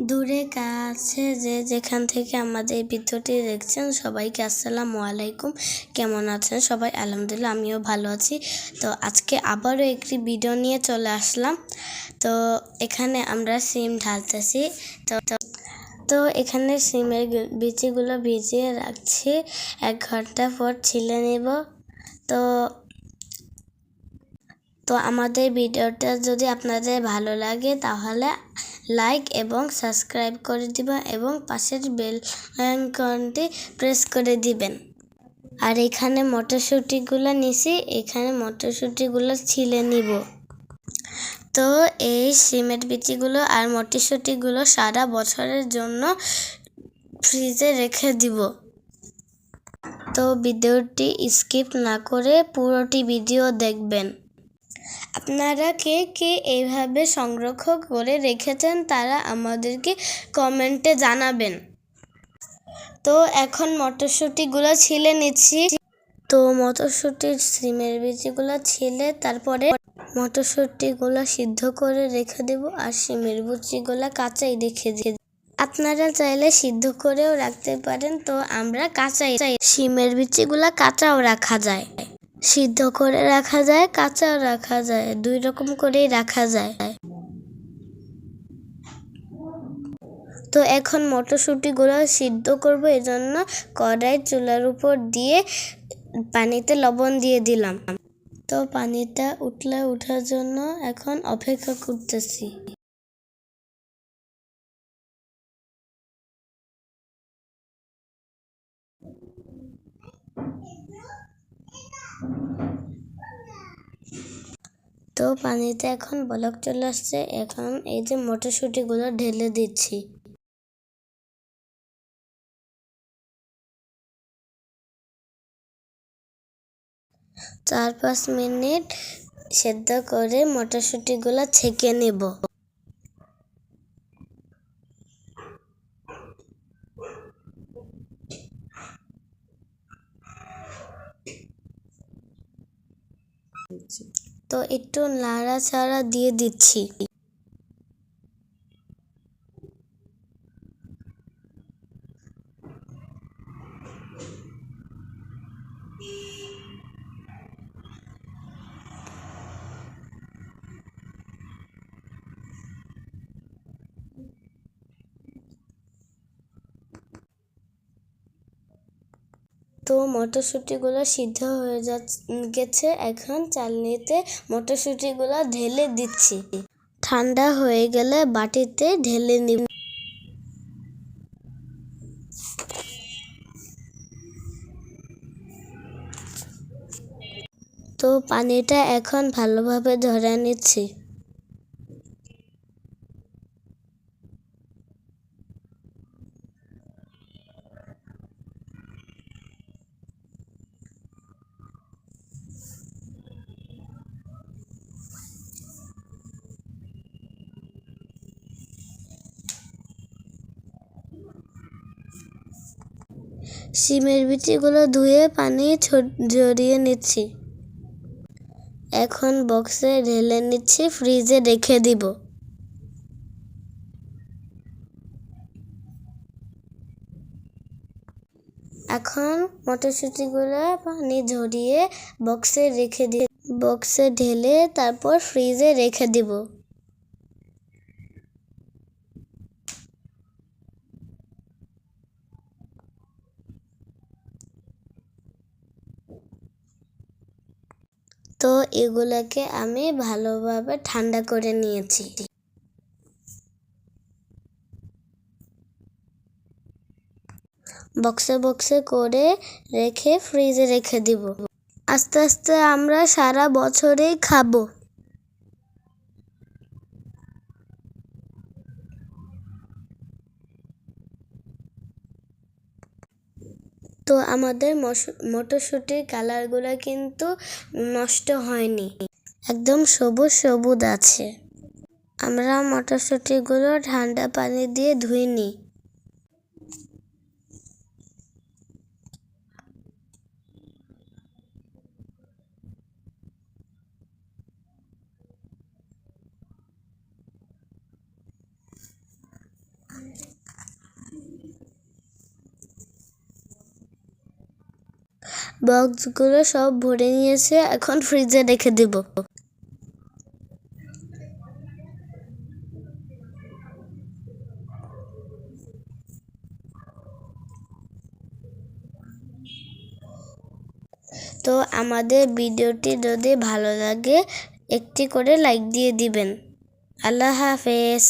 দূরে কাছে যে যেখান থেকে আমাদের এই ভিডিওটি দেখছেন সবাইকে আসসালামু আলাইকুম। কেমন আছেন সবাই? আলহামদুলিল্লাহ, আমিও ভালো আছি। তো আজকে আবারও একটি ভিডিও নিয়ে চলে আসলাম। তো এখানে আমরা সিম ঢালতেছি। তো, তো- এখানে সিমের বিচিগুলো ভিজিয়ে রাখছি। এক ঘণ্টা পর ছিলে নেব। তো তো আমাদের ভিডিওটা যদি আপনাদের ভালো লাগে তাহলে লাইক এবং সাবস্ক্রাইব করে দিবেন এবং পাশের বেল আইকনটি প্রেস করে দিবেন। আর এখানে মটরশুঁটিগুলো নিছি, এখানে মটরশুঁটিগুলো ছিলে নিব। তো এই সিমেন্ট বিচিগুলো আর মটরশুঁটিগুলো সারা বছরের জন্য ফ্রিজে রেখে দিব। তো ভিডিওটি স্কিপ না করে পুরোটি ভিডিও দেখবেন। আপনারা কে কে এইভাবে সংরক্ষণ করে রেখেছেন তারা আমাদেরকে কমেন্টে জানাবেন। তো এখন মটরশুঁটিগুলো ছিলে নিচ্ছি। তো মটরশুঁটির সিমের বীজগুলো ছিলে, তারপরে মটরশুঁটিগুলো সিদ্ধ করে রেখে দেব আর সিমের বিচিগুলো কাঁচাই রেখে দিব। আপনারা চাইলে সিদ্ধ করেও রাখতে পারেন, তো আমরা কাঁচাই চাই। সিমের বিচিগুলা কাঁচাও রাখা যায়। সিদ্ধ করে রাখা যায়, কাঁচাও রাখা যায়, দুই রকম করেই রাখা যায়। তো এখন মটরশুঁটিগুলো সিদ্ধ করব জন্য কড়াই চুলার উপর দিয়ে পানিতে লবণ দিয়ে দিলাম। তো পানিটা উঠলে ওঠার জন্য এখন অপেক্ষা করতেছি। তো পানিতে এখন বলক চলে আসছে। এখন এই যে মটরশুঁটিগুলো ঢেলে দিচ্ছি। চার পাঁচ মিনিট সেদ্ধ করে মটরশুঁটিগুলো ছেঁকে নেব। তো একটু নাড়াচাড়া দিয়ে দিচ্ছি। তো মটরশুঁটিগুলো সিদ্ধ হয়ে যা গেছে। এখন চালনিতে মটরশুঁটিগুলো ঢেলে দিচ্ছি। ঠান্ডা হয়ে গেলে বাটিতে ঢেলে নিব। তো পানিটা এখন ভালোভাবে ধরে নিচ্ছি। সিমের বিচিগুলো ধুয়ে পানি ঝরিয়ে নিচ্ছি। এখন বক্সে ঢেলে নিচ্ছি, ফ্রিজে রেখে দিব। এখন মটরশুঁটিগুলো পানি ঝরিয়ে বক্সে রেখে দিয়ে বক্সে ঢেলে তারপর ফ্রিজে রেখে দিব। তো এগুলোকে আমি ভালোভাবে ঠান্ডা করে নিয়েছি। বক্সে বক্সে করে রেখে ফ্রিজে রেখে দিব। আস্তে আস্তে আমরা সারা বছরেই খাব। তো আমাদের মটরশুঁটির কালারগুলো কিন্তু নষ্ট হয়নি। একদম সবুজ সবুজ আছে। আমরা মটরশুঁটিগুলো ঠান্ডা পানি দিয়ে ধুইনি। বক্সগুলো সব ভরে নিয়েছে, এখন ফ্রিজে রেখে দিব। তো আমাদের ভিডিওটি যদি ভালো লাগে, একটি করে লাইক দিয়ে দিবেন। আল্লাহ হাফেজ।